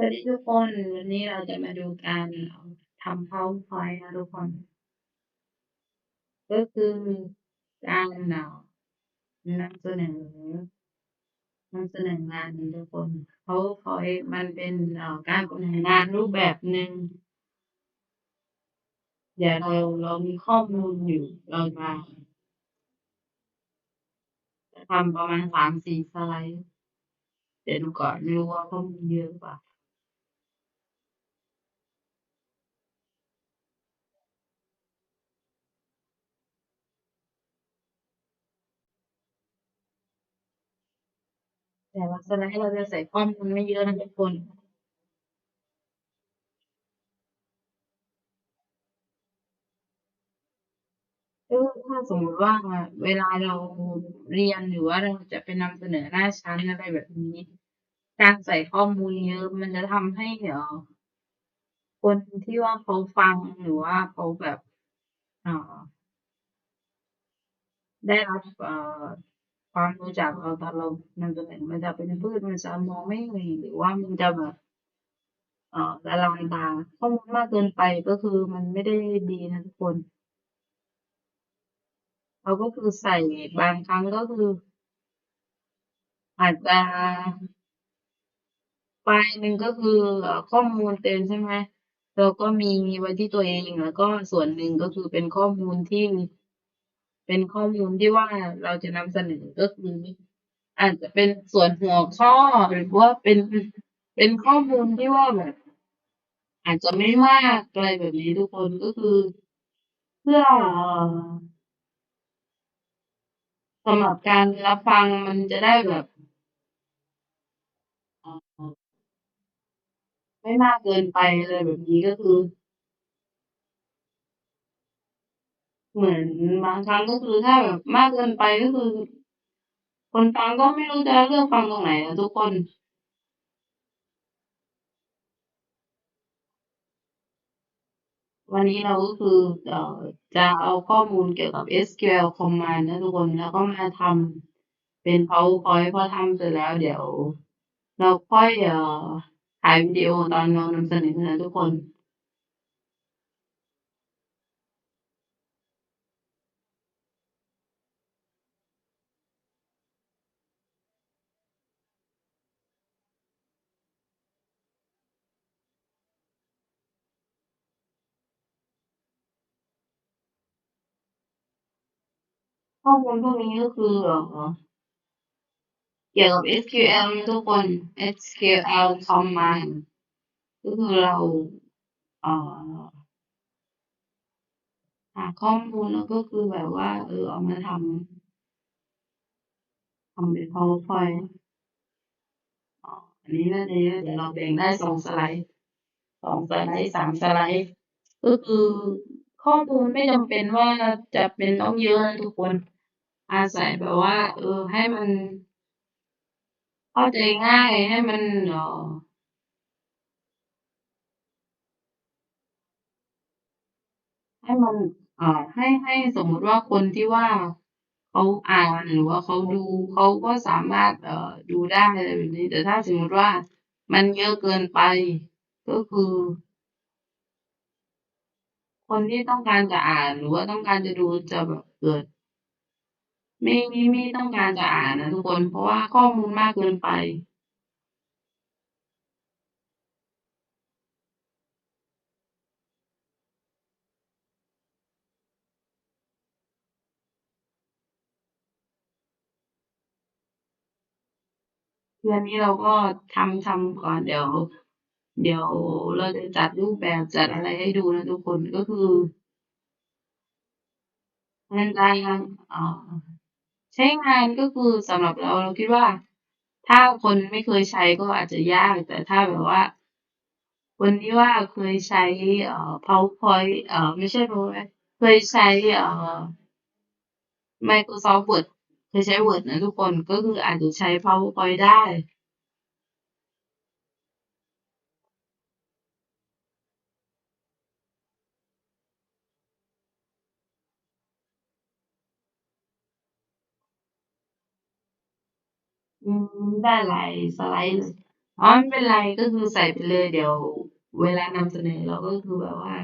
สวัสดีทุกคนวันนี้เราจะมาดูการทำ PowerPoint นะทุกคน ก็คือการนำเสนอนำเสนองานทุกคน PowerPoint มันเป็นการบริหารงานรูปแบบหนึ่งเดี๋ยวเราเรามีข้อมูลอยู่เรามาจะทำประมาณสามสี่สไลด์เดี๋ยวดูก่อนไม่รู้ว่าข้อมูลเยอะปล่ แต่ว่าสไลด์เราจะใส่ข้อมูลไม่เยอะนะทุกคนเออถ้าสมมติว่าเวลาเราเรียนหรือว่าเราจะไปนำเสนอหน้าชั้นอะไรแบบนี้ การใส่ข้อมูลเยอะมันจะทำให้เอ่อคนที่ว่าเขาฟังหรือว่าเขาแบบอ่อได้รับเอ่อ ความรู้จากเราตอนเรานำเสนมันจะเป็นพืชมันจะมองไม่เห็นหรือว่ามันจะแบบเอ่อละลายตาข้อมูลมากเกินไปก็คือมันไม่ได้ดีนะทุกคน เราก็คือใส่บางครั้งก็คือ อาจจะไฟล์หนึ่งก็คือข้อมูลเต็มใช่ไหมเราก็มีไว้ที่ตัวเองแล้วก็ส่วนหนึ่งก็คือเป็นข้อมูลที่ เป็นข้อมูลที่ว่าเราจะนำเสนอก็คืออาจจะเป็นส่วนหัวข้อหรือว่าเป็นเป็นข้อมูลที่ว่าแบบ อาจจะไม่มากอะไรแบบนี้ทุกคนก็คือ เพื่อสำหรับการรับฟังมันจะได้แบบไม่มากเกินไปอะไรแบบนี้ก็คือ เหมือนบางครั้งก็คือถ้าแบบมากเกินไปก็คือ คนฟังก็ไม่รู้จะเลือกฟังตรงไหนอะทุกคนวันนี้เราก็คือเอ่อจะเอาข้อมูลเกี่ยวกับ SQL command นะทุกคนแล้วก็มาทำเป็น PowerPoint พอทำเสร็จแล้วเดี๋ยว เราค่อยเอ่อถ่ายวิดีโอตอนเรานำเสนอนะทุกคน ข้อมูลพวกนี้ก็คือเอ่อเกี่ยวกับ SQL ทุกคน SQL command ก็คือเราเอ่อหาข้อมูลแล้วก็คือแบบว่า เออเอามาทำทำเป็น PowerPoint อันนี้น่าจะเอะเดี๋ยวเราแบ่งได้สองสไลด์สองสไลด์สามสไลด์ก็คือข้อมูลไม่จำเป็นว่าจะเป็นต้องเยอะทุกคน อาศัยแบบว่า เออ ให้มันเข้าใจง่ายให้มันเออให้มันเอ่อให้ให้สมมุติว่าคนที่ว่าเขาอ่านหรือว่าเขาดูเขาก็สามารถเอ่อดูได้อะไรแบบนี้ แต่ถ้าสมมุติว่ามันเยอะเกินไป ก็คือ คนที่ต้องการจะอ่านหรือว่าต้องการจะดูจะแบบเกิด ไม่ไม่ไม่ต้องการจะอ่านนะทุกคนเพราะว่าข้อมูลมากเกินไปคือนนี้เราก็ทำทำก่อนเดี๋ยว เดี๋ยวเราจะจัดรูปแบบจัดอะไรให้ดูนะทุกคนก็คือมันจะเอ่อ ใช้งานก็คือสำหรับเราเราคิดว่า ถ้าคนไม่เคยใช้ก็อาจจะยาก แต่ถ้าแบบว่าคนที่ว่าเคยใช้เอ่อ PowerPoint เอ่อไม่ใช่ PowerPoint เคยใช้เอ่อ Microsoft Word เคยใช้ Word นะทุกคนก็คืออาจจะใช้ PowerPoint ได้ อืม ได้หลายสไลด์เลย อ๋อ ไม่เป็นไร ก็คือใส่ไปเลย เดี๋ยวเวลานำเสนอเราก็คือแบบว่า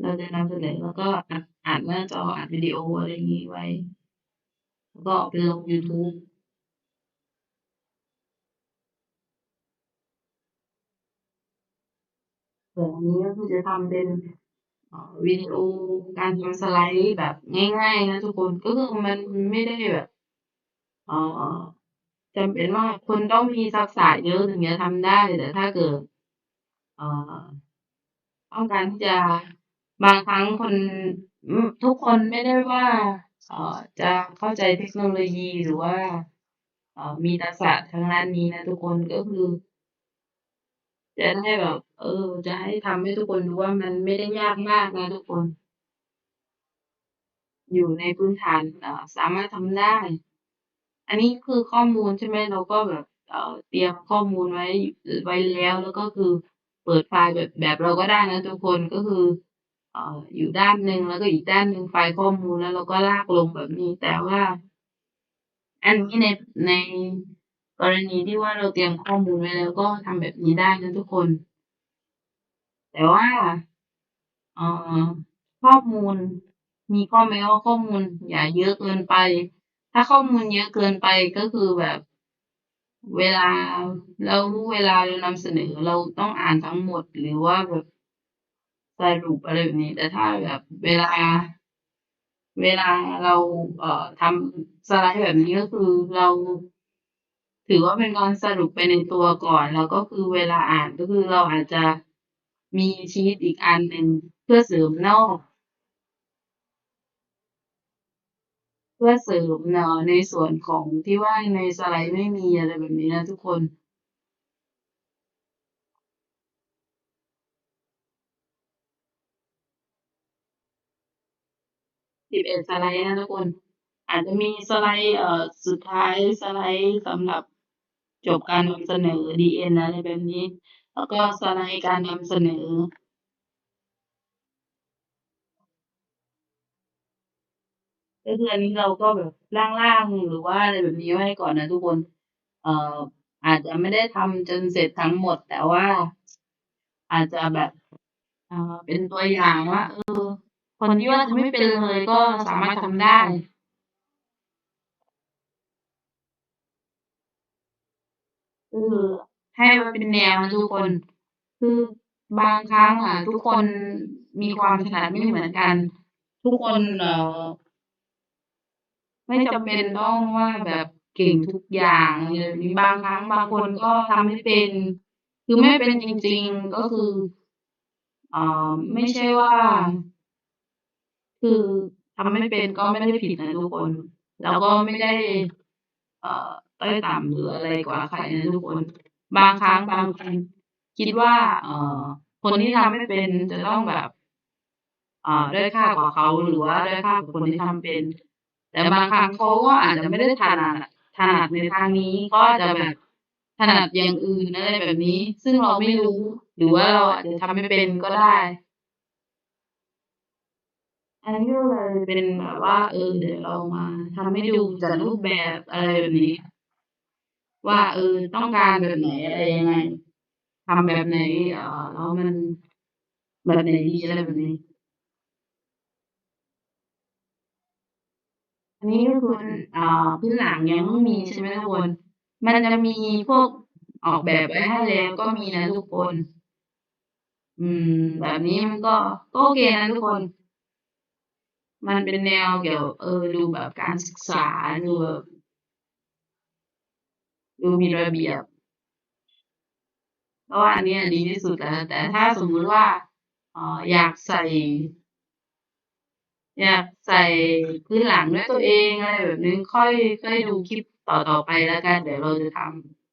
เราจะนำเสนอแล้วก็อัดอัดหน้าจอ อัดวิดีโออะไรอย่างี้ไว้ แล้วก็เอาไปลงยูทูบส่วนอันนี้ก็คือจะทำเป็นเอ่อวิดีโอการทำสไลด์แบบง่ายๆนะทุกคน ก็คือมันไม่ได้แบบ เอ่อ จำเป็นว่าคุณต้องมีทักษะเยอะถึงจะทำได้ แต่ถ้าเกิดเอ่อต้องการที่จะบางครั้งคนทุกคนไม่ได้ว่าเอ่อจะเข้าใจเทคโนโลยีหรือว่าเอ่อมีทักษะทางด้านนี้นะทุกคนก็คือ จะได้แบบ เออ จะให้ทำให้ทุกคนดูว่ามันไม่ได้ยากมากนะทุกคน อยู่ในพื้นฐานสามารถทำได้ อันนี้คือข้อมูลใช่ไหมเราก็แบบเอ่อเตรียมข้อมูลไว้ไว้แล้วแล้วก็คือเปิดไฟล์แบบแบบเราก็ได้นะทุกคนก็คือเอ่ออยู่ด้านหนึ่งแล้วก็อีกด้านหนึ่งไฟล์ข้อมูลแล้วเราก็ลากลงแบบนี้ แต่ว่า อันนี้ในในกรณีที่ว่าเราเตรียมข้อมูลไว้แล้วก็ทำแบบนี้ได้นะทุกคน แต่ว่าเอ่อข้อมูลมีข้อแม้ว่าข้อมูลอย่าเยอะเกินไป ถ้าข้อมูลเยอะเกินไปก็คือแบบ เวลาแล้เวลาเรานำเสนอเราต้องอ่านทั้งหมดหรือว่าแบบสรุปอะไรแบบนี้ แต่ถ้าแบบเวลา เวลาเราเอ่อทำสไลด์แบบนี้ก็คือเรา ถือว่าเป็นการสรุปไปในตัวก่อน แล้วก็คือเวลาอ่านก็คือเราอาจจะมีชีตอีกอันหนึ่งเพื่อเสริมนอก พื่อเสริมเอ่อในส่วนของที่ว่าในสไลด์ไม่มีอะไรแบบนี้นะทุกคน11สไลด์นะทุกคน อาจจะมีสไลด์เอ่อสุดท้ายสไลด์สำหรับจบการนำเสนอ DN อะไรแบบนี้ แล้วก็สไลด์การนำเสนอ ก็คืออันนี้เราก็แบบร่างๆหรือว่าอะไรแบบนี้ไว้ก่อนนะทุกคน เอ่ออาจจะไม่ได้ทำจนเสร็จทั้งหมด แต่ว่า อาจจะแบบเอ่าเป็นตัวอย่างว่าเออ คนที่ว่าทำไม่เป็นเลยก็สามารถทำได้คือให้มันเป็นแนวนะทุกคน คือบางครั้งอะ ทุกคนมีความถนัดไม่เหมือนกัน ทุกคนเอ่อ ไม่จำเป็นต้องว่าแบบเก่งทุกอย่างอะไรแบบนี้บางครั้งบางคนก็ทำไม่เป็น คือไม่เป็นจริง ๆ ก็คือเอ่อไม่ใช่ว่า คือทำไม่เป็นก็ไม่ได้ผิดนะทุกคน แล้วก็ไม่ได้ เอ่อด้อยต่ำหรืออะไรกว่าใครนะทุกคน บางครั้งบางคนคิดว่า เอ่อ คนที่ทำไม่เป็นจะต้องแบบอ่าด้อยค่ากว่าเขาหรือว่าด้อยค่ากว่าคนที่ทำเป็น แต่บางครั้งเขาก็อาจจะไม่ได้ถนัดถนัดในทางนี้เขาอาจจะแบบถนัดอย่างอื่นอะไรแบบนี้ ซึ่งเราไม่รู้ หรือว่าเราอาจจะทำไม่เป็นก็ได้ อันนี้ก็เลยเป็นแบบว่า เออเดี๋ยวเรามาทำให้ดูจากรูปแบบอะไรแบบนี้ ว่า เออ ต้องการแบบไหนอะไรยังไงทำแบบไหนเออแล้วมันแบบไหนดีอะไรแบบนี้ อันนี้ก็คืออ่าพื้นหลังยังไม่มีใช่ไหมทุกคน มันจะมีพวกออกแบบไว้ให้แล้วก็มีนะทุกคน อืม แบบนี้มันก็ก็โอเคนะทุกคน มันเป็นแนวเกี่ยวเออดูแบบการศึกษาดูแบบดูมีระเบียบเพราะว่าอันนี้ดีที่สุดแล้วแต่ถ้าสมมุติว่าอออยากใส่ อยากใส่พื้นหลังด้วยตัวเองอะไรแบบนี้ค่อยค่อยดูคลิปต่อๆไปแล้วกัน เดี๋ยวเราจะท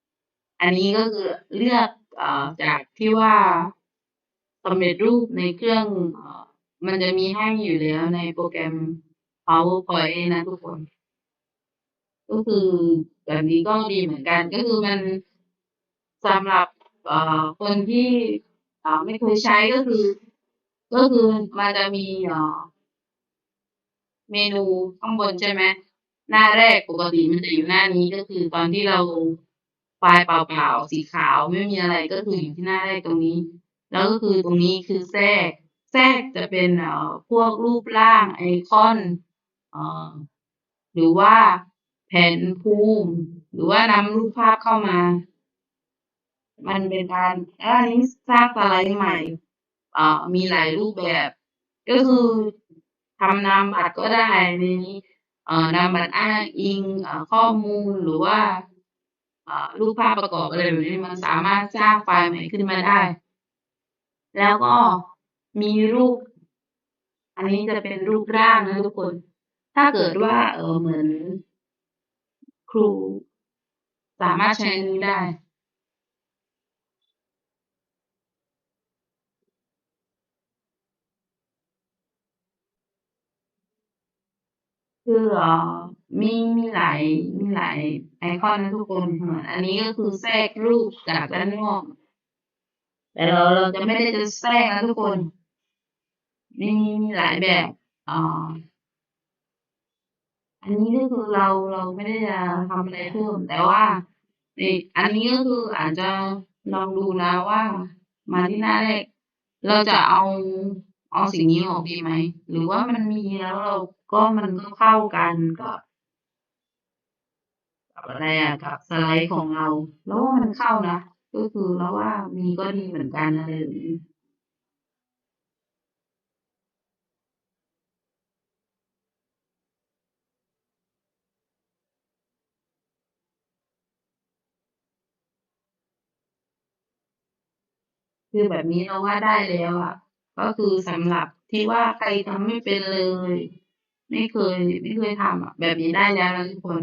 ำอันนี้ก็คือเลือกอจากที่ว่าสำเร็จรูปในเครื่องอมันจะมีให้อยู่แล้วในโปรแกรม PowerPoint นะทุกคน ก็คือแบบนี้ก็ดีเหมือนกัน ก็คือมันสำหรับคนที่ไม่เคยใช้ก็คือ ก็คือมันจะมี เมนูข้างบนใช่ไหมหน้าแรกปกติมันจะอยู่หน้านี้ก็คือตอนที่เราไฟล์เปล่าๆสีขาวไม่มีอะไรก็คืออยู่ที่หน้าแรกตรงนี้ แล้วก็คือตรงนี้คือแทรก แทรกจะเป็นเอ่อพวกรูปร่างไอคอนเอ่อหรือว่าแผนภูมิ หรือว่านำรูปภาพเข้ามา มันเป็นการอันนี้สร้างสไลด์ใหม่เอ่อมีหลายรูปแบบ ก็คือ ทำนามบัตรก็ได้ในนี้เอ่อนามบัตรอ้างอิงเอ่อข้อมูลหรือว่าเอ่อรูปภาพประกอบอะไรแบบนี้ มันสามารถสร้างไฟล์ใหม่ขึ้นมาได้ แล้วก็มีรูป อันนี้จะเป็นรูปร่างนะทุกคน ถ้าเกิดว่า เออเหมือน ครู สามารถใช้นี้ได้ คือเออมีมีหลายมีหลายไอคอนนะทุกคนเหมือนอันนี้ก็คือแทรกรูปจากด้านนอก แต่เราเราจะไม่ได้จะแทรกนะทุกคน มีมีหลายแบบอ่าอันนี้ก็คือเราเราไม่ได้จะทำอะไรเพิ่มแต่ว่าอีกอันนี้ก็คืออาจจะลองดูนะว่า มาที่หน้าแรกเราจะเอา เอาสิ่งนี้ออกดีไหม หรือว่ามันมีแล้วเราก็มันก็เข้ากันกับกับอะไรอะกับสไลด์ของเรา แล้วว่ามันเข้านะ ก็คือเราว่ามีก็ดีเหมือนกันอะไรแบบนี้คือแบบนี้เราว่าได้แล้วอะ ก็คือสำหรับที่ว่าใครทำไม่เป็นเลย ไม่เคย ไม่เคยทำอะแบบนี้ได้แล้วนะทุกคน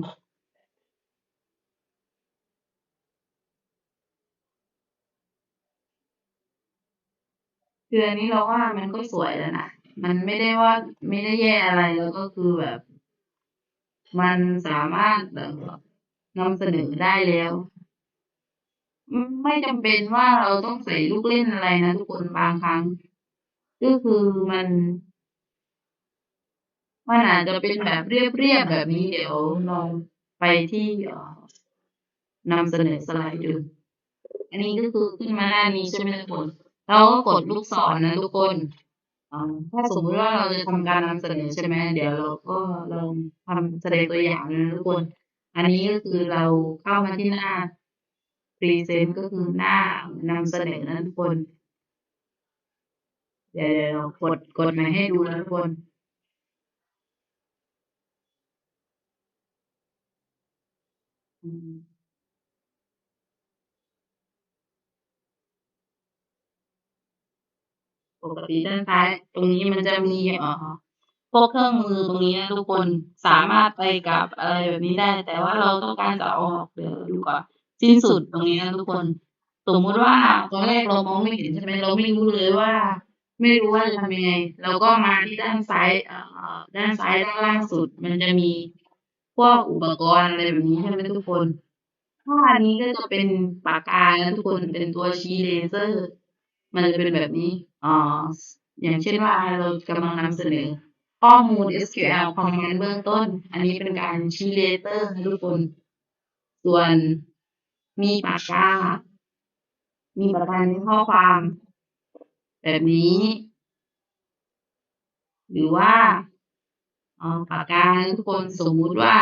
คืออันนี้เราว่ามันก็สวยแล้วนะ มันไม่ได้ว่าไม่ได้แย่อะไรแล้วก็คือแบบ มันสามารถแบบนำเสนอได้แล้วไม่จำเป็นว่าเราต้องใส่ลูกเล่นอะไรนะทุกคนบางครั้ง ก็คือมันมันอาจจะเป็นแบบเรียบๆแบบนี้เดี๋ยวลองไปที่นำเสนอสไลด์ดู อันนี้ก็คือขึ้นมาหน้านี้ใช่ไหมทุกคนเราก็กดลูกศรนะทุกคนถ้าสมมติว่าเราจะทำการนำเสนอใช่ไหมเดี๋ยวเราก็ลองทำแสดงตัวอย่างนะทุกคน อันนี้ก็คือเราเข้ามาที่หน้าพรีเซนต์ก็คือหน้านำเสนอนะทุกคน เดี๋ยวเรากดกดมาให้ดูนะทุกคนอืมปกติด้านซ้ายตรงนี้มันจะมีอ่อพวกเครื่องมือตรงนี้นะทุกคนสามารถไปกับอะไรแบบนี้ได้ แต่ว่าเราต้องการจะอออกเดี๋ยวดูก่อนสิ้นสุดตรงนี้นะทุกคน สมมุติว่าตอนแรกเรามองไม่เห็นใช่ไหมเราไม่รู้เลยว่า ไม่รู้ว่าจะทำยังไงเราก็มาที่ด้านซ้ายเอ่อด้านซ้ายด้านล่างสุด มันจะมีพวกอุปกรณ์อะไรแบบนี้ใช่ไหมทุกคนถ้าอันนี้ก็จะเป็นปากกานะทุกคนเป็นตัวชี้เลเซอร์ มันจะเป็นแบบนี้อ่าอย่างเช่นว่าเรากำลังนำเสนอข้อมูล SQL Command เบื้องต้น อันนี้เป็นการชี้เลเซอร์นะทุกคน ส่วนมีปากกา มีปากกาในข้อความ แบบนี้ หรือว่าปากกาทุกคนสมมุติว่า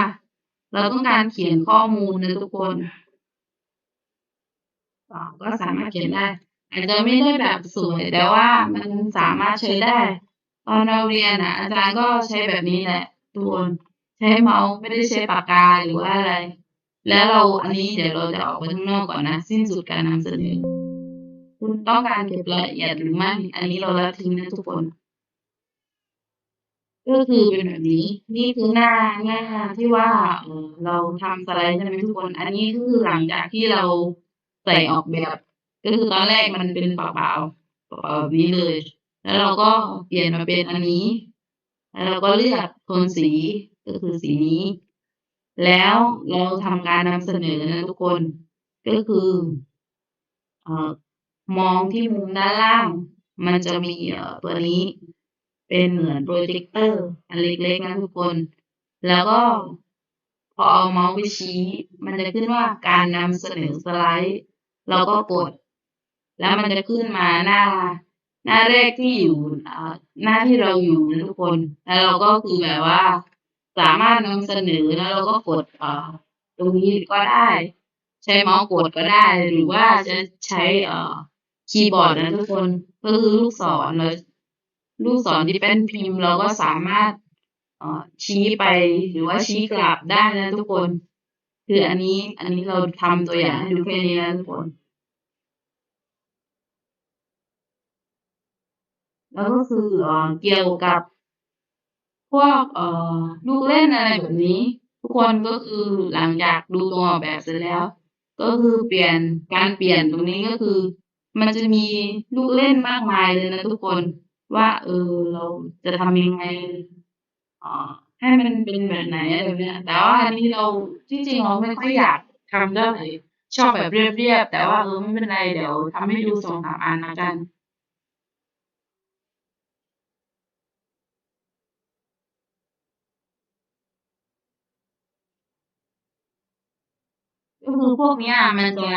เราต้องการเขียนข้อมูลนะทุกคนก็สามารถเขียนได้ อาจจะไม่ได้แบบสวย แต่ว่ามันสามารถใช้ได้ ตอนเราเรียนอะอาจารย์ก็ใช้แบบนี้แหละทุกคนใช้เมาส์ไม่ได้ใช้ปากกาหรือว่าอะไร แล้วเราอันนี้เดี๋ยวเราจะออกไปข้างนอกก่อนนะ สิ้นสุดการนำเสนอ คุณต้องการเก็บรายละเอียดหรือไม่ อันนี้เราละทิ้งนะทุกคน ก็คือเป็นแบบนี้ นี่คือหน้าหน้าที่ว่าเออเราทำสไลด์ใช่ไหมทุกคน อันนี้ก็คือหลังจากที่เราใส่ออกแบบก็คือตอนแรกมันเป็นเปล่าๆเปล่าแบบนี้เลย แล้วเราก็เปลี่ยนมาเป็นอันนี้ แล้วเราก็เลือกโทนสีก็คือสีนี้ แล้วเราทำการนำเสนอนะทุกคน ก็คือ เอ่อ มองที่มุมด้านล่าง มันจะมีเอ่อตัวนี้ เป็นเหมือนโพรเจกเตอร์อันเล็กๆนะทุกคน แล้วก็พอเอาเมาส์ไปชี้ มันจะขึ้นว่าการนำเสนอสไลด์ เราก็กด แล้วมันจะขึ้นมาหน้า หน้าแรกที่อยู่หน้าที่เราอยู่นะทุกคน แล้วเราก็คือแบบว่า สามารถนำเสนอแล้วเราก็กดอ่าตรงนี้ก็ได้ ใช้เมาส์กดก็ได้ หรือว่าจะใช้เอ่อ คีย์บอร์ดนะทุกคนก็คือลูกศรเลยลูกศรที่เป็นพิมพ์เราก็สามารถอ่อชี้ไปหรือว่าชี้กลับได้นะทุกคน คืออันนี้ อันนี้เราทำตัวอย่างให้ดูแค่นี้นะทุกคน แล้วก็คือเอเกี่ยวกับพวกอ่อลูกเล่นอะไรแบบนี้ ทุกคนก็คือหลังจากดูตัวออกแบบเสร็จแล้ว ก็คือเปลี่ยนการเปลี่ยนตรงนี้ก็คือ มันจะมีลูกเล่นมากมายเลยนะทุกคนว่า เออ เราจะทำยังไงอ่อให้มันเป็นแบบไหนอะไรแบบเนี้ยแต่ว่าอันนี้เราที่จริงเราไม่ค่อยอยากทำเท่าไหร่ชอบแบบเรียบๆแต่ว่าเออไม่เป็นไรเดี๋ยวทำให้ดูสองสามอันแล้วกันก็คือพวกเนี้ยมันจะ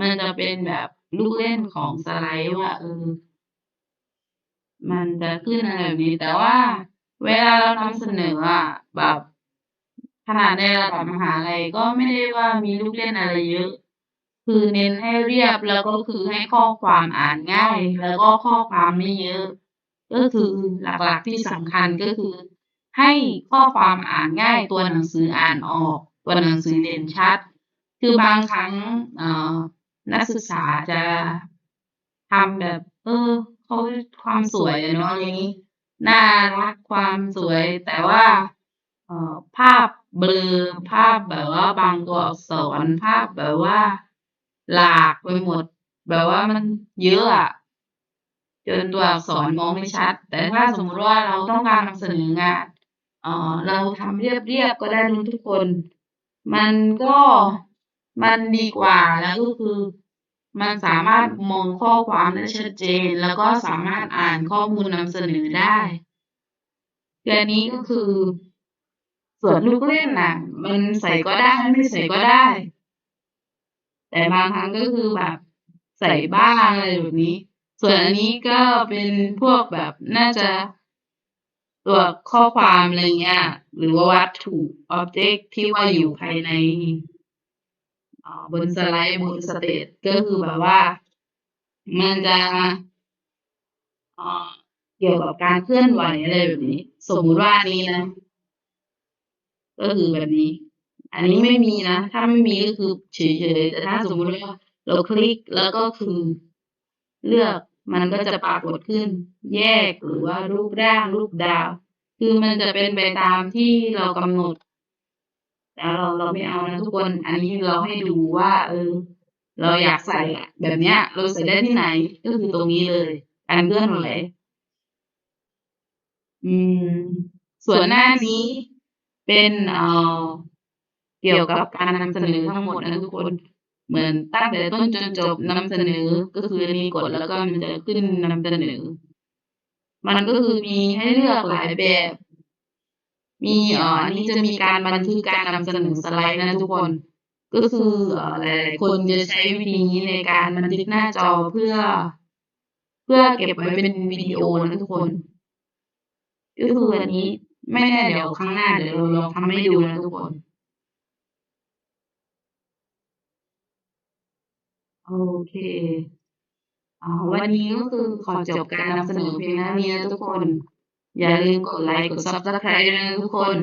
มันจะเป็นแบบ ลูกเล่นของสไลด์ว่าเออ มันจะขึ้นอะไรแบบนี้ แต่ว่า เวลาเรานำเสนออะแบบขนาดในระดับมหาลัยก็ไม่ได้ว่ามีลูกเล่นอะไรเยอะ คือเน้นให้เรียบแล้วก็คือให้ข้อความอ่านง่าย แล้วก็ข้อความไม่เยอะ ก็คือหลักๆที่สำคัญก็คือ ให้ข้อความอ่านง่าย ตัวหนังสืออ่านออก ตัวหนังสือเด่นชัด คือบางครั้งเอ่อ นักศึกษาจะทำแบบ เออเขาความสวยเนาะอย่างงี้น่ารักความสวย แต่ว่าเอ่อภาพเบลอภาพแบบว่าบางตัวอักษรภาพแบบว่า หลากไปหมด แบบว่ามันเยอะอะจนตัวอักษรมองไม่ชัด แต่ถ้าสมมุติว่าเราต้องการนำเสนองานเออเราทำเรียบๆก็ได้นะทุกคน มันก็ มันดีกว่าแล้วก็คือ มันสามารถมองข้อความได้ชัดเจน แล้วก็สามารถอ่านข้อมูลนำเสนอได้คืออันนี้ก็คือ ส่วนลูกเล่นน่ะ มันใส่ก็ได้ไม่ใส่ก็ได้ แต่บางครั้งก็คือแบบใส่บ้างอะไรแบบนี้ ส่วนอันนี้ก็เป็นพวกแบบน่าจะตัวข้อความอะไรเงี้ย หรือว่าวัตถุอ็อบเจกต์ที่ว่าอยู่ภายใน บนสไลด์บนสเตจก็คือแบบว่า มันจะอ่าเกี่ยวกับการเคลื่อนไหวอะไรแบบนี้ สมมุติว่านนี้นะ ก็คือแบบนี้ อันนี้ไม่มีนะ ถ้าไม่มีก็คือเฉยๆแต่ถ้าสมมุติว่าเราคลิกแล้วก็คือเลือกมันก็จะปรากฏขึ้น แยกหรือว่ารูปร่างรูปดาว คือมันจะเป็นไปตามที่เรากำหนด แต่เราเราไม่เอานะทุกคน อันนี้เราให้ดูว่า เออ เราอยากใส่อะแบบเนี้ย เราใส่ได้ที่ไหน ก็คือตรงนี้เลยการเคลื่อนไหวอืม ส่วนหน้านี้เป็นเอ่อเกี่ยวกับการนำเสนอทั้งหมดนะทุกคนเหมือนตั้งแต่ต้นจนจบนำเสนอก็คืออันนี้กดแล้วก็มันจะขึ้นนำเสนอ มันก็คือมีให้เลือกหลายแบบ มีเอ่ออันนี้จะมีการบันทึกการนำเสนอสไลด์นะทุกคน ก็คือเอ่อหลายๆคนจะใช้วิธีนี้ในการบันทึกหน้าจอเพื่อ เพื่อเก็บไว้เป็นวิดีโอนะทุกคน ก็คืออันนี้ไม่แน่เดี๋ยวครั้งหน้าเดี๋ยวเราลองทำให้ดูนะทุกคนโอเคอ่าวันนี้ก็คือขอจบการนำเสนอเพียงเท่านี้นะทุกคน อย่าลืมกดไลค์กด Subscribe ด้วยนะทุกคน